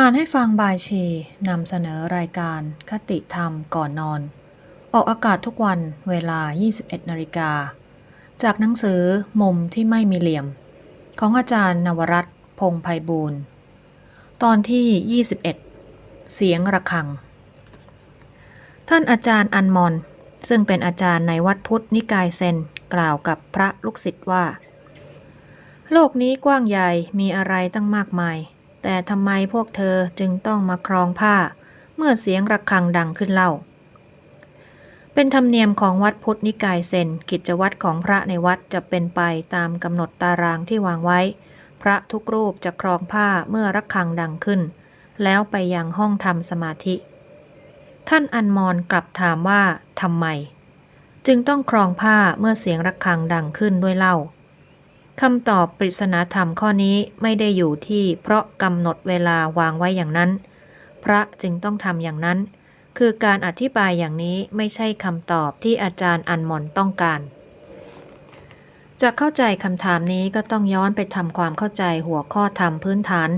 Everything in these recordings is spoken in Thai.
อ่านให้ฟังบายชีนำเสนอรายการคติธรรมก่อนนอน ออกอากาศทุกวันเวลา 21นาฬิกา จากหนังสือมุมที่ไม่มีเหลี่ยม ของอาจารย์นวรัตพงไพบูรณ์ ตอนที่ 21 เสียงระฆัง ท่านอาจารย์อันมอน ซึ่งเป็นอาจารย์ในวัดพุทธนิกายเซนกล่าวกับพระลูกศิษย์ว่า โลกนี้กว้างใหญ่มีอะไรตั้งมากมาย แต่ทำไมพวกเธอจึงต้องมาครองผ้า เมื่อเสียงระฆังดังขึ้นเล่า เป็นธรรมเนียมของวัดพุทธนิกายเซนกิจวัตรของพระในวัดจะเป็นไปตามกำหนดตารางที่วางไว้ พระทุกรูปจะครองผ้าเมื่อระฆังดังขึ้น แล้วไปยังห้องทำสมาธิ ท่านอันมอนกลับถามว่าทำไม จึงต้องครองผ้าเมื่อเสียงระฆังดังขึ้นด้วยเล่า คำตอบปริศนาธรรมข้อนี้ไม่ได้อยู่ที่เพราะกำหนดเวลาวางไว้อย่างนั้น พระจึงต้องทำอย่างนั้น คือการอธิบายอย่างนี้ไม่ใช่คำตอบที่อาจารย์อันมอนต้องการ จะเข้าใจคำถามนี้ก็ต้องย้อนไปทำความเข้าใจหัวข้อธรรมพื้นฐาน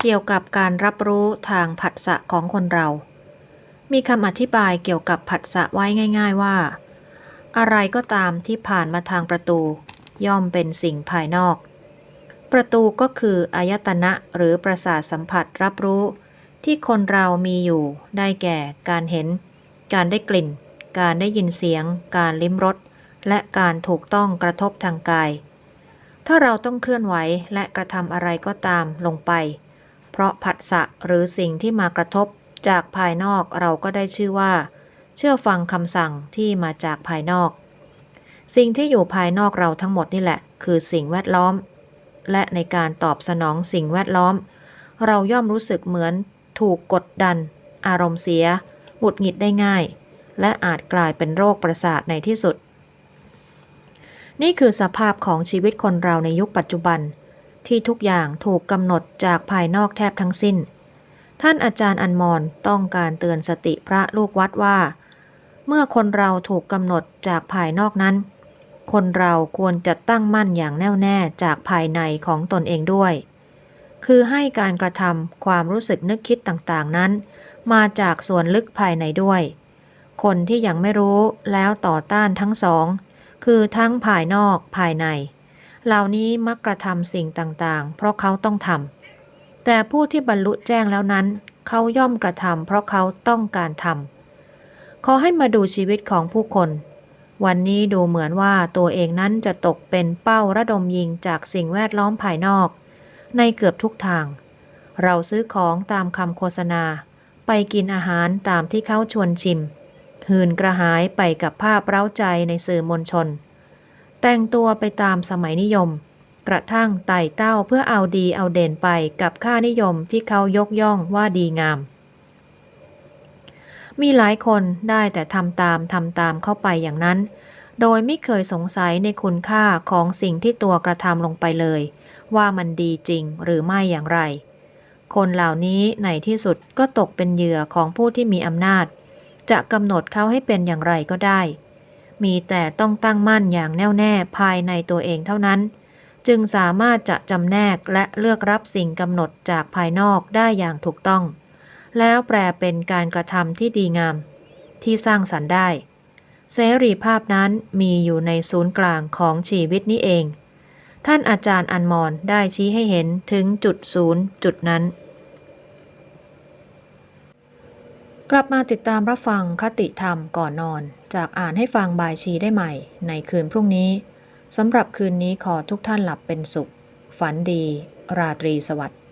เกี่ยวกับการรับรู้ทางผัสสะของคนเรา มีคำอธิบายเกี่ยวกับผัสสะไว้ง่าย ๆว่า อะไรก็ตามที่ผ่านมาทางประตู ย่อมเป็นสิ่งภายนอก ประตูก็คืออายตนะหรือประสาทสัมผัสรับรู้ ที่คนเรามีอยู่ได้แก่การเห็น การได้กลิ่น การได้ยินเสียง การลิ้มรสและการถูกต้องกระทบทางกาย ถ้าเราต้องเคลื่อนไหวและกระทำอะไรก็ตามลงไป เพราะผัสสะหรือสิ่งที่มากระทบจากภายนอกเราก็ได้ชื่อว่า เชื่อฟังคำสั่งที่มาจากภายนอก สิ่งที่อยู่ภายนอกเราทั้งหมดนี่แหละ คือสิ่งแวดล้อม และในการตอบสนองสิ่งแวดล้อม เราย่อมรู้สึกเหมือนถูกกดดัน อารมณ์เสียหงุดหงิดได้ง่าย และอาจกลายเป็นโรคประสาทในที่สุด นี่คือสภาพของชีวิตคนเราในยุคปัจจุบัน ที่ทุกอย่างถูกกำหนดจากภายนอกแทบทั้งสิ้น ท่านอาจารย์อันมอนต้องการเตือนสติพระลูกวัดว่า เมื่อคนเราถูกกำหนดจากภายนอกนั้น คนเราควรจะตั้งมั่นอย่างแน่วแน่จากภายในของตนเองด้วย คือให้การกระทำความรู้สึกนึกคิดต่างๆนั้น มาจากส่วนลึกภายในด้วย คนที่ยังไม่รู้แล้วต่อต้านทั้งสอง คือทั้งภายนอกภายใน เหล่านี้มักกระทำสิ่งต่างๆ เพราะเขาต้องทำแต่ผู้ที่บรรลุแจ้งแล้วนั้น เขาย่อมกระทำเพราะเขาต้องการทำขอให้มาดูชีวิตของผู้คน วันนี้ดูเหมือนว่าตัวเองนั้นจะตกเป็นเป้าระดมยิงจากสิ่งแวดล้อมภายนอก ในเกือบทุกทาง เราซื้อของตามคำโฆษณา ไปกินอาหารตามที่เขาชวนชิม หืนกระหายไปกับภาพเร้าใจในสื่อมวลชน แต่งตัวไปตามสมัยนิยม กระทั่งไต่เต้าเพื่อเอาดีเอาเด่นไปกับค่านิยมที่เขายกย่องว่าดีงาม มีหลายคนได้แต่ทำตามทำตามเข้าไปอย่างนั้น โดยไม่เคยสงสัยในคุณค่าของสิ่งที่ตัวกระทำลงไปเลย ว่ามันดีจริงหรือไม่อย่างไร คนเหล่านี้ในที่สุดก็ตกเป็นเหยื่อของผู้ที่มีอำนาจ จะกำหนดเขาให้เป็นอย่างไรก็ได้ มีแต่ต้องตั้งมั่นอย่างแน่วแน่ภายในตัวเองเท่านั้น จึงสามารถจะจำแนกและเลือกรับสิ่งกำหนดจากภายนอกได้อย่างถูกต้อง แล้วแปลเป็นการกระทำที่ดีงาม ที่สร้างสรรค์ได้ เสรีภาพนั้นมีอยู่ในศูนย์กลางของชีวิตนี้เอง ท่านอาจารย์อันมอนได้ชี้ให้เห็นถึงจุดศูนย์จุดนั้น กลับมาติดตามรับฟังคติธรรมก่อนนอน จากอ่านให้ฟังบายชีได้ใหม่ ในคืนพรุ่งนี้สำหรับคืนนี้ขอทุกท่านหลับเป็นสุข ฝันดี ราตรีสวัสดิ์